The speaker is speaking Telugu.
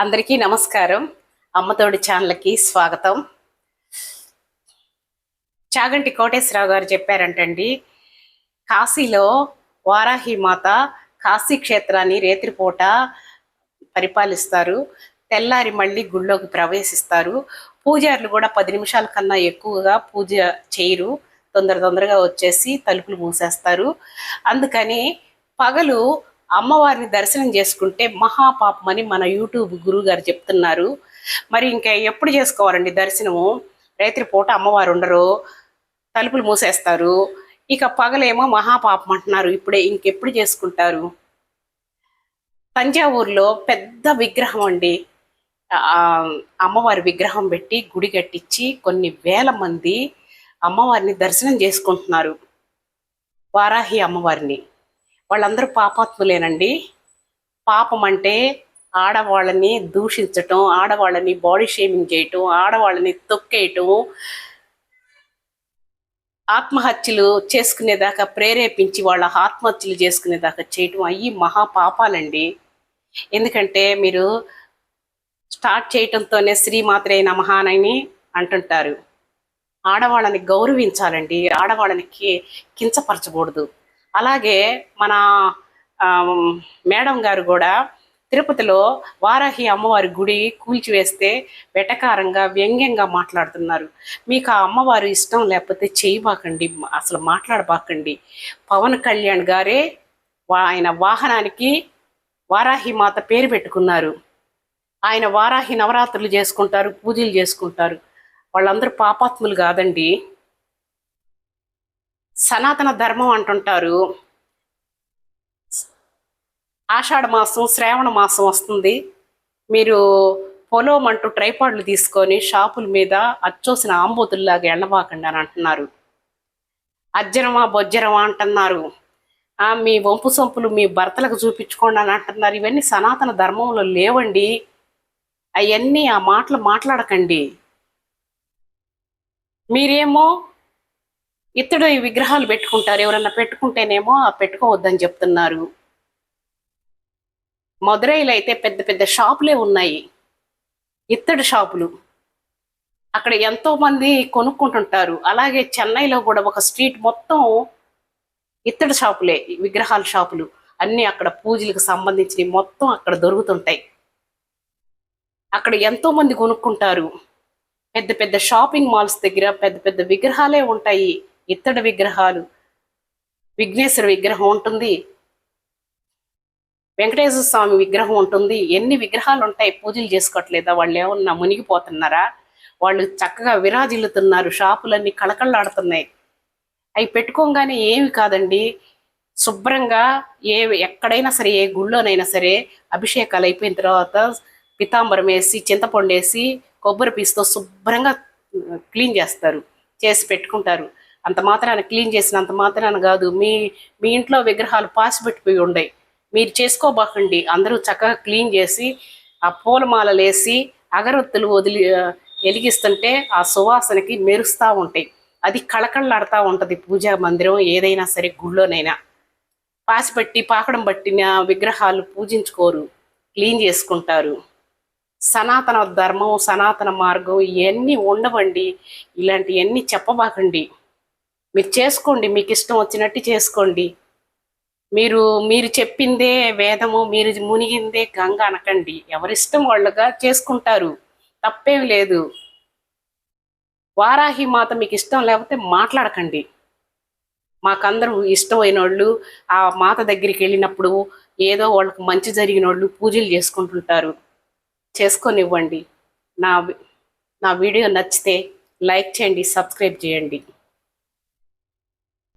అందరికీ నమస్కారం. అమ్మతోడి ఛానల్కి స్వాగతం. చాగంటి కోటేశ్వరరావు గారు చెప్పారంటండి కాశీలో వారాహి మాత కాశీ క్షేత్రాన్ని రేత్రిపూట పరిపాలిస్తారు. తెల్లారి మళ్ళీ గుళ్ళోకి ప్రవేశిస్తారు. పూజారులు కూడా పది నిమిషాల కన్నా ఎక్కువగా పూజ చేయరు. తొందర తొందరగా వచ్చేసి తలుపులు మూసేస్తారు. అందుకని పగలు అమ్మవారిని దర్శనం చేసుకుంటే మహాపాపం అని మన యూట్యూబ్ గురువు గారు చెప్తున్నారు. మరి ఇంకా ఎప్పుడు చేసుకోవాలండి దర్శనము? రాత్రి పూట అమ్మవారు ఉండరు తలుపులు మూసేస్తారు ఇక పగలేమో మహాపాపం అంటున్నారు. ఇప్పుడే ఇంకెప్పుడు చేసుకుంటారు? తంజావూరులో పెద్ద విగ్రహం అండి. అమ్మవారి విగ్రహం పెట్టి గుడి కట్టించి కొన్ని వేల మంది అమ్మవారిని దర్శనం చేసుకుంటున్నారు. వారాహి అమ్మవారిని. వాళ్ళందరూ పాపాత్ములేనండి. పాపం అంటే ఆడవాళ్ళని దూషించటం ఆడవాళ్ళని బాడీ షేమింగ్ చేయటం ఆడవాళ్ళని తొక్కేయటం ఆత్మహత్యలు చేసుకునేదాకా ప్రేరేపించి వాళ్ళ ఆత్మహత్యలు చేసుకునేదాకా చేయటం అయ్యి మహా పాపాలండి. ఎందుకంటే మీరు స్టార్ట్ చేయటంతోనే శ్రీమాత్రే నమహానని అంటుంటారు. ఆడవాళ్ళని గౌరవించాలండి. ఆడవాళ్ళని కించపరచకూడదు. అలాగే మన మేడం గారు కూడా తిరుపతిలో వారాహి అమ్మవారి గుడి కూల్చివేస్తే వెటకారంగా వ్యంగ్యంగా మాట్లాడుతున్నారు. మీకు ఆ అమ్మవారు ఇష్టం లేకపోతే చేయబాకండి అసలు మాట్లాడబాకండి. పవన్ కళ్యాణ్ గారే వా- ఆయన వాహనానికి వారాహి మాత పేరు పెట్టుకున్నారు. ఆయన వారాహి నవరాత్రులు చేసుకుంటారు పూజలు చేసుకుంటారు. వాళ్ళందరూ పాపాత్ములు కాదండి. సనాతన ధర్మం అంటుంటారు. ఆషాఢ మాసం శ్రావణ మాసం వస్తుంది. మీరు పొలం అంటూ ట్రైపాడ్లు తీసుకొని షాపుల మీద అచ్చోసిన ఆంబోతుల్లాగా ఎండబాకండి అని అంటున్నారు. అజ్జరమా బొజ్జరమా అంటున్నారు. మీ వంపు సొంపులు మీ భర్తలకు చూపించుకోండి అని అంటున్నారు. ఇవన్నీ సనాతన ధర్మంలో లేవండి. అవన్నీ ఆ మాటలు మాట్లాడకండి. మీరేమో ఇతడు ఈ విగ్రహాలు పెట్టుకుంటారు ఎవరన్నా పెట్టుకుంటేనేమో ఆ పెట్టుకోవద్దని చెప్తున్నారు. మదురైలో అయితే పెద్ద పెద్ద షాపులే ఉన్నాయి. ఇత్తడి షాపులు. అక్కడ ఎంతో మంది కొనుక్కుంటుంటారు. అలాగే చెన్నైలో కూడా ఒక స్ట్రీట్ మొత్తం ఇత్తడి షాపులే విగ్రహాల షాపులు. అన్నీ అక్కడ పూజలకు సంబంధించినవి మొత్తం అక్కడ దొరుకుతుంటాయి. అక్కడ ఎంతో మంది కొనుక్కుంటారు. పెద్ద పెద్ద షాపింగ్ మాల్స్ దగ్గర పెద్ద పెద్ద విగ్రహాలే ఉంటాయి. ఇత్తడి విగ్రహాలు విఘ్నేశ్వర విగ్రహం ఉంటుంది. వెంకటేశ్వర స్వామి విగ్రహం ఉంటుంది. ఎన్ని విగ్రహాలు ఉంటాయి పూజలు చేసుకోవట్లేదా? వాళ్ళు ఏమన్నా మునిగిపోతున్నారా? వాళ్ళు చక్కగా విరాజిల్లుతున్నారు. షాపులన్నీ కళకళలాడుతున్నాయి. అవి పెట్టుకోగానే ఏమి కాదండి. శుభ్రంగా ఏ ఎక్కడైనా సరే ఏ గుళ్ళోనైనా సరే అభిషేకాలు అయిపోయిన తర్వాత పితాంబరం వేసి చింతపండు వేసి కొబ్బరి పీసుతో శుభ్రంగా క్లీన్ చేస్తారు. చేసి పెట్టుకుంటారు. అంత మాత్రాన క్లీన్ చేసినంత మాత్రాన కాదు. మీ మీ ఇంట్లో విగ్రహాలు పాసిపెట్టిపోయి ఉండయి. మీరు చేసుకోబాకండి. అందరూ చక్కగా క్లీన్ చేసి ఆ పూలమాలలు వేసి అగరొత్తులు వదిలి వెలిగిస్తుంటే ఆ సువాసనకి మెరుస్తూ ఉంటాయి. అది కళకళలాడుతూ ఉంటుంది పూజా మందిరం ఏదైనా సరే గుళ్ళోనైనా. పాసిపెట్టి పాకడం పట్టిన విగ్రహాలు పూజించుకోరు. క్లీన్ చేసుకుంటారు. సనాతన ధర్మం సనాతన మార్గం ఇవన్నీ ఉండవండి. ఇలాంటివన్నీ చెప్పబాకండి. మీరు చేసుకోండి మీకు ఇష్టం వచ్చినట్టు చేసుకోండి. మీరు మీరు చెప్పిందే వేదము మీరు మునిగిందే గంగ అనకండి. ఎవరిష్టం వాళ్ళుగా చేసుకుంటారు. తప్పేం లేదు. వారాహి మాత మీకు ఇష్టం లేకపోతే మాట్లాడకండి. మాకందరూ ఇష్టమైన వాళ్ళు ఆ మాత దగ్గరికి వెళ్ళినప్పుడు ఏదో వాళ్ళకు మంచి జరిగిన వాళ్ళు పూజలు చేసుకుంటుంటారు. చేసుకొనివ్వండి. నా నా వీడియో నచ్చితే లైక్ చేయండి సబ్స్క్రైబ్ చేయండి.